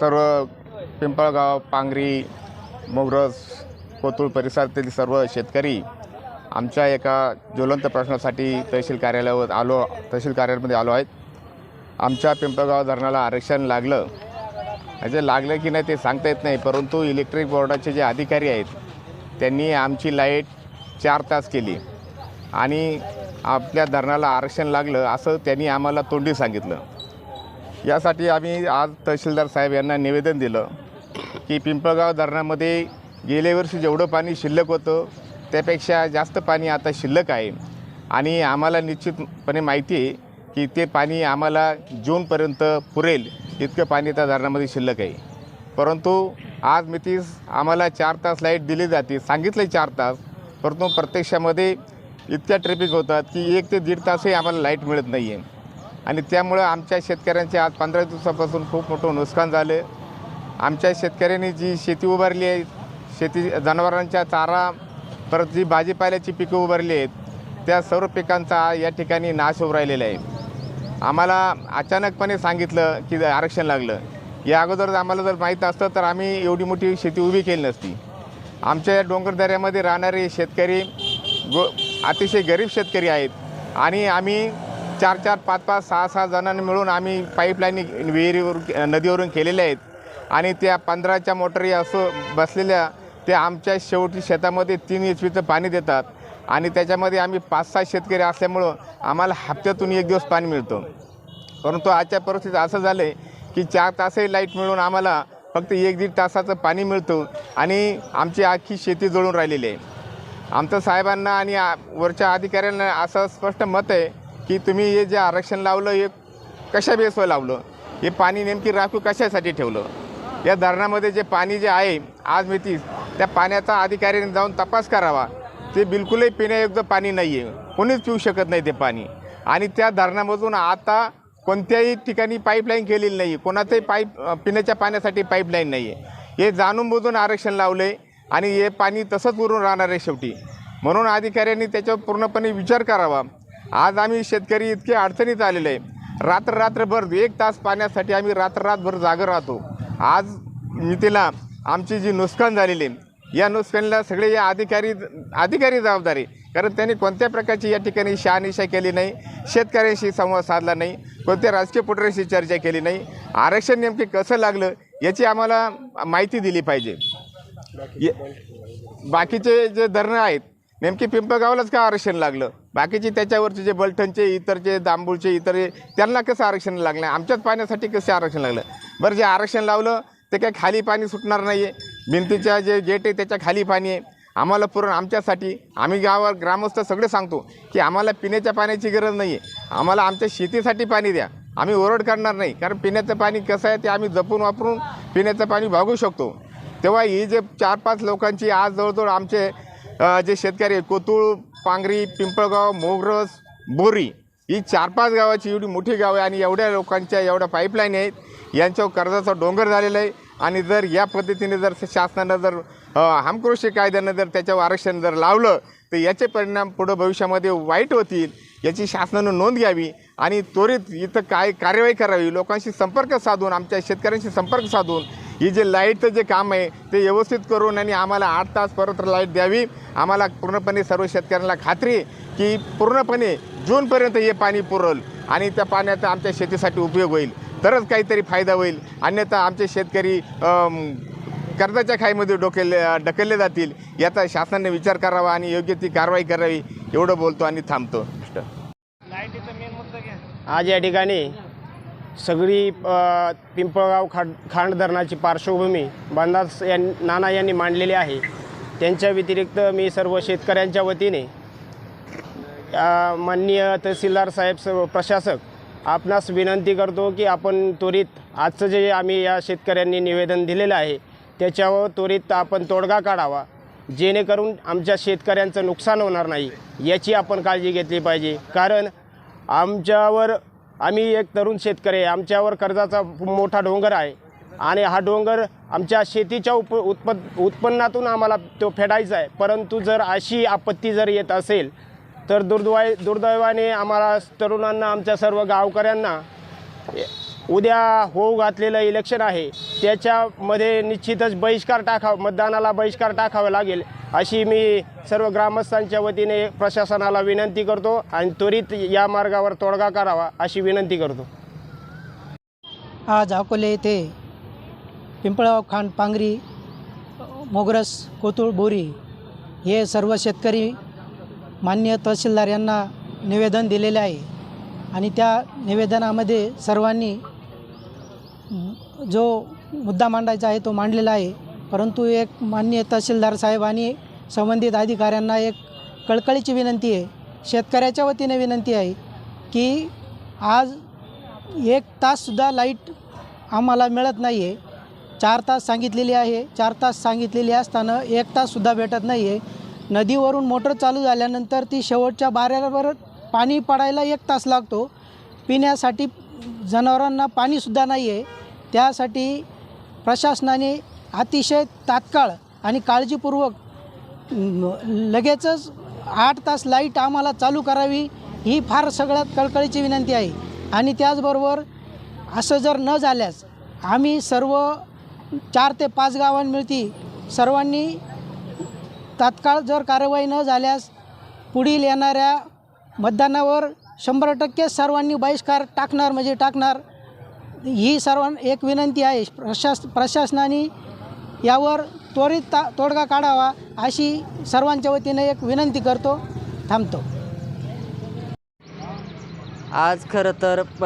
सर्व पिंपळगाव पांगरी मोगरस कोतुळ परिसरातील सर्व शेतकरी आमच्या एका ज्वलंत प्रश्नासाठी तहसील कार्यालयावर आलो तहसील कार्यालयामध्ये आलो आहेत. आमच्या पिंपळगाव धरणाला आरक्षण लागलं. म्हणजे लागलं की नाही ते सांगता येत नाही परंतु इलेक्ट्रिक बोर्डाचे जे अधिकारी आहेत त्यांनी आमची लाइट चार तास केली. आणि आपल्या धरणाला आरक्षण लागलं असं त्यांनी आम्हाला तोंडी सांगितलं. यासाठी आम्ही आज तहसीलदार साहेब यांना निवेदन दिलं की पिंपळगाव धरणामध्ये गेल्या वर्षी जेवढं पाणी शिल्लक होतं त्यापेक्षा जास्त पाणी आता शिल्लक आहे. आणि आम्हाला निश्चितपणे माहिती आहे की ते पाणी आम्हाला जूनपर्यंत पुरेल इतकं पाणी त्या धरणामध्ये शिल्लक आहे. परंतु आज मितीस आम्हाला चार तास लाइट दिली जाते सांगितलं चार तास परंतु प्रत्यक्षामध्ये इतक्या ट्रॅफिक होतात की एक ते दीड तासही आम्हाला लाइट मिळत नाही आहे आणि त्यामुळं आमच्या शेतकऱ्यांचे आज पंधरा दिवसापासून खूप मोठं नुकसान झालं. आमच्या शेतकऱ्यांनी जी शेती उभारली आहे शेती जनावरांच्या चारा परत जी भाजीपाल्याची पिकं उभारली आहेत त्या सर्व पिकांचा या ठिकाणी नाश होऊ राहिलेला आहे. आम्हाला अचानकपणे सांगितलं की आरक्षण लागलं. या अगोदर आम्हाला जर माहीत असतं तर आम्ही एवढी मोठी शेती उभी केली नसती. आमच्या या डोंगरदऱ्यामध्ये राहणारे शेतकरी गो अतिशय गरीब शेतकरी आहेत आणि आम्ही चार चार पाच पाच सहा सहा जणांनी मिळून आम्ही पाईपलाईन विहिरीवरून नदीवरून केलेल्या आहेत. आणि त्या पंधराच्या मोटरी असो बसलेल्या ते आमच्या शेवटी शेतामध्ये तीन एच पीचं पाणी देतात. आणि त्याच्यामध्ये आम्ही पाच सहा शेतकरी असल्यामुळं आम्हाला हप्त्यातून एक दिवस पाणी मिळतं. परंतु आजच्या परिस्थितीत असं झालं आहे की चार तासही लाइट मिळून आम्हाला फक्त एक दीड तासाचं पाणी मिळतं आणि आमची आखी शेती जळून राहिलेली आहे. आमचं साहेबांना आणि वरच्या अधिकाऱ्यांना असं स्पष्ट मत आहे की तुम्ही हे जे आरक्षण लावलं हे कशा बेसवर लावलं? हे पाणी नेमकी राखीव कशासाठी ठेवलं? या धरणामध्ये जे पाणी जे आहे आज मिती त्या पाण्याचा अधिकाऱ्याने जाऊन तपास करावा. ते बिलकुलही पिण्यायोग्य पाणी नाही आहे कोणीच पिऊ शकत नाही ते पाणी. आणि त्या धरणामधून आता कोणत्याही ठिकाणी पाईपलाईन केलेली नाही आहे कोणाचंही पाईप पिण्याच्या पाण्यासाठी पाईपलाईन नाही आहे हे जाणून बुजून आरक्षण लावलं आहे आणि हे पाणी तसंच उरून राहणार आहे शेवटी. म्हणून अधिकाऱ्यांनी त्याच्यावर पूर्णपणे विचार करावा. आज आम्ही शेतकरी इतके अडचणीत आलेले आहे. रात्र रात्रभर एक तास पाण्यासाठी आम्ही रात्र रातभर जागं राहतो. आज मितीला आमची जी नुकसान झालेली आहे या नुकसानीला सगळे या अधिकारी अधिकारी जबाबदारी कारण त्यांनी कोणत्या प्रकारची या ठिकाणी शहानिशा केली नाही शेतकऱ्यांशी संवाद साधला नाही कोणत्या राजकीय पुटऱ्यांशी चर्चा केली नाही आरक्षण नेमके कसं लागलं याची आम्हाला माहिती दिली पाहिजे. ये- बाकीचे जे धरणं आहेत नेमकी पिंपळगावलाच का आरक्षण लागलं? बाकीचे त्याच्यावरचे जे बलठणचे इतरचे दांबूळचे इतर त्यांना कसं आरक्षण लागलं? आमच्याच पाण्यासाठी कसं आरक्षण लागलं? बरं जे आरक्षण लावलं ते काय खाली पाणी सुटणार नाही आहे भिंतीच्या जे गेट आहे त्याच्याखाली पाणी आहे. आम्हाला पूर्ण आमच्यासाठी आम्ही गावावर ग्रामस्थ सगळे सांगतो की आम्हाला पिण्याच्या पाण्याची गरज नाही आहे आम्हाला आमच्या शेतीसाठी पाणी द्या. आम्ही ओरड करणार नाही कारण पिण्याचं पाणी कसं आहे ते आम्ही जपून वापरून पिण्याचं पाणी भागू शकतो. तेव्हा ही जे चार पाच लोकांची आज जवळजवळ आमचे जे शेतकरी आहे, कोतुळ पांगरी पिंपळगाव मोगरस बोरी ही चार पाच गावाची एवढी मोठी गावं आहे आणि एवढ्या लोकांच्या एवढ्या पाईपलाईन आहेत यांच्यावर कर्जाचा डोंगर झालेला आहे. आणि जर या पद्धतीने जर शासनानं जर हमकृषी कायद्यानं जर त्याच्यावर आरक्षण जर लावलं तर याचे परिणाम पुढं भविष्यामध्ये वाईट होतील याची शासनानं नोंद घ्यावी आणि त्वरित इथं काय कार्यवाही करावी लोकांशी संपर्क साधून आमच्या शेतकऱ्यांशी संपर्क साधून ही जे लाईटचं जे काम आहे ते व्यवस्थित करून आणि आम्हाला आठ तास परत लाइट द्यावी. आम्हाला पूर्णपणे सर्व शेतकऱ्यांना खात्री की पूर्णपणे जूनपर्यंत हे पाणी पुरल आणि त्या पाण्याचा आमच्या शेतीसाठी उपयोग होईल. तरच काहीतरी फायदा होईल. अन्यथा आमचे शेतकरी कर्जाच्या खाईमध्ये डोकेले ढकलले जातील. याचा शासनाने विचार करावा आणि योग्य ती कारवाई करावी. एवढं बोलतो आणि थांबतो. आज या ठिकाणी सगळी पिंपळगाव खाड खांड धरणाची पार्श्वभूमी बांदास यां नाना यांनी मांडलेली आहे. त्यांच्या व्यतिरिक्त मी सर्व शेतकऱ्यांच्या वतीने माननीय तहसीलदार साहेब सर्व प्रशासक आपणास विनंती करतो की आपण त्वरित आजचं जे आम्ही या शेतकऱ्यांनी निवेदन दिलेलं आहे त्याच्यावर त्वरित आपण तोडगा काढावा. जेणेकरून आमच्या शेतकऱ्यांचं नुकसान होणार नाही याची आपण काळजी घेतली पाहिजे. कारण आमच्यावर आम्ही एक तरुण शेतकरी आहे. आमच्यावर कर्जाचा मोठा डोंगर आहे. आणि हा डोंगर आमच्या शेतीच्या उप उत्प उत्पन्नातून आम्हाला तो फेडायचा आहे. परंतु जर अशी आपत्ती जर येत असेल तर दुर्दवाय दुर्दैवाने आम्हाला तरुणांना आमच्या सर्व गावकऱ्यांना उद्या होऊ घातलेलं इलेक्शन आहे. त्याच्यामध्ये निश्चितच बहिष्कार टाकावं मतदानाला बहिष्कार टाकावा लागेल. अशी मी सर्व ग्रामस्थांच्या वतीने प्रशासनाला विनंती करतो आणि त्वरित या मार्गावर तोडगा करावा अशी विनंती करतो. आज अकोले येथे पिंपळगाव खांड पांगरी मोगरस कोतुळ बोरी हे सर्व शेतकरी मान्य तहसीलदार यांना निवेदन दिलेले आहे. आणि त्या निवेदनामध्ये सर्वांनी जो मुद्दा मांडायचा आहे तो मांडलेला आहे. परंतु एक मान्य तहसीलदार साहेब आणि संबंधित अधिकाऱ्यांना एक कळकळीची विनंती आहे शेतकऱ्याच्या वतीने विनंती आहे की आज एक ताससुद्धा लाइट आम्हाला मिळत नाही आहे चार तास सांगितलेली आहे चार तास सांगितलेली असताना एक ताससुद्धा भेटत नाही आहे नदीवरून मोटर चालू झाल्यानंतर ती शेवटच्या बाऱ्यावर पाणी पडायला एक तास लागतो. पिण्यासाठी जनावरांना पाणीसुद्धा नाही आहे त्यासाठी प्रशासनाने अतिशय तात्काळ आणि काळजीपूर्वक लगेचच आठ तास लाइट आम्हाला चालू करावी ही फार सगळ्यात कळकळीची विनंती आहे. आणि त्याचबरोबर असं जर न झाल्यास आम्ही सर्व चार ते पाच गावांमिळती सर्वांनी तात्काळ जर कारवाई न झाल्यास पुढील येणाऱ्या मतदानावर शंभर टक्के सर्वांनी बहिष्कार टाकणार म्हणजे टाकणार ही सर्वां एक विनंती आहे. प्रशास प्रशासनाने यावर त्वरित ता तोडगा काढावा अशी सर्वांच्या वतीने एक विनंती करतो थांबतो. आज खरं तर प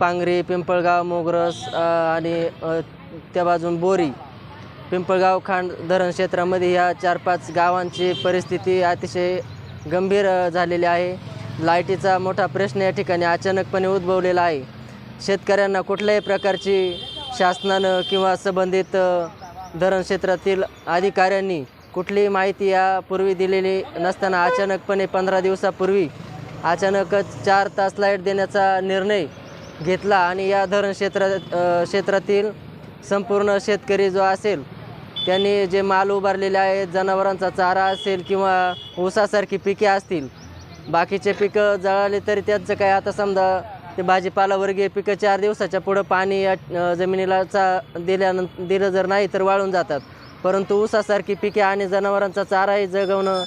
पांगरी पिंपळगाव मोगरस आणि त्या बाजून बोरी पिंपळगाव खांड धरण क्षेत्रामध्ये ह्या चार पाच गावांची परिस्थिती अतिशय गंभीर झालेली आहे. लाईटीचा मोठा प्रश्न या ठिकाणी अचानकपणे उद्भवलेला आहे. शेतकऱ्यांना कुठल्याही प्रकारची शासनानं किंवा संबंधित धरण क्षेत्रातील अधिकाऱ्यांनी कुठलीही माहिती यापूर्वी दिलेली नसताना अचानकपणे पंधरा दिवसापूर्वी अचानकच चार तास लाइट देण्याचा निर्णय घेतला आणि या धरण क्षेत्रा क्षेत्रातील संपूर्ण शेतकरी जो असेल त्यांनी जे माल उभारलेले आहेत जनावरांचा चारा असेल किंवा ऊसासारखी पिके असतील बाकीचे पिकं जळाले तरी त्यांचं काय आता समजा ते भाजीपालावर्गीय पिकं चार दिवसाच्या पुढं पाणी या जमिनीलाचा जमिनीला चा दिल्यानं दिलं जर नाही तर वाळून जातात. परंतु ऊसासारखी पिके आणि जनावरांचा चाराही जगवणं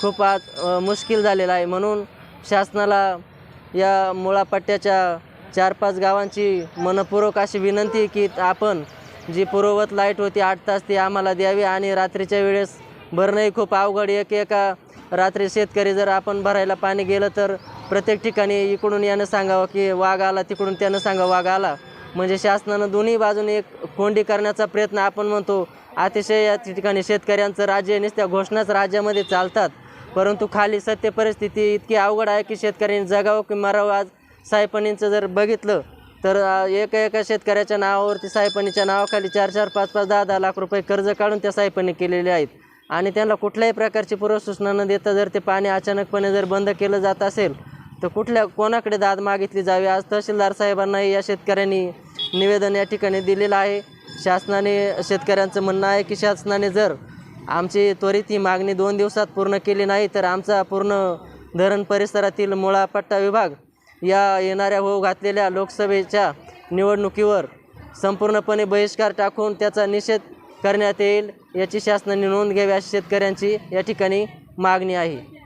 खूप आज मुश्किल झालेलं आहे. म्हणून शासनाला या मुळापट्ट्याच्या चार पाच गावांची मनपूर्वक अशी विनंती की आपण जी पूर्ववत लाइट होती आठ तास ती आम्हाला द्यावी आणि रात्रीच्या वेळेस भरणंही खूप अवघड एक एका रात्री शेतकरी जर आपण भरायला पाणी गेलं तर प्रत्येक ठिकाणी इकडून यानं सांगावं की वाघ आला तिकडून त्यानं सांगावं वाघ आला. म्हणजे शासनानं दोन्ही बाजूने एक कोंडी करण्याचा प्रयत्न आपण म्हणतो. अतिशय या ठिकाणी शेतकऱ्यांचं राज्य नुसत्या घोषणाच राज्यामध्ये चालतात. परंतु खाली सत्य परिस्थिती इतकी अवघड आहे की शेतकऱ्यांनी जगावं की मरावं. आज सायपणींचं जर बघितलं तर एका एका शेतकऱ्याच्या नावावरती सायपणीच्या नावाखाली चार चार पाच पाच दहा दहा लाख रुपये कर्ज काढून त्या सायपणी केलेले आहेत. आणि त्यांना कुठल्याही प्रकारची पूर्वसूचना न देता जर ते पाणी अचानकपणे जर बंद केलं जात असेल तर कुठल्या कोणाकडे दाद मागितली जावी? आज तहसीलदार साहेबांनाही या शेतकऱ्यांनी निवेदन या ठिकाणी दिलेलं आहे. शासनाने शेतकऱ्यांचं म्हणणं आहे की शासनाने जर आमची त्वरित ही मागणी दोन दिवसात पूर्ण केली नाही तर आमचा पूर्ण धरण परिसरातील मुळापट्टा विभाग या येणाऱ्या होऊ घातलेल्या लोकसभेच्या निवडणुकीवर संपूर्णपणे बहिष्कार टाकून त्याचा निषेध करण्यात येईल याची शासनाने नोंद घ्यावी अशी शेतकऱ्यांची या ठिकाणी मागणी आहे.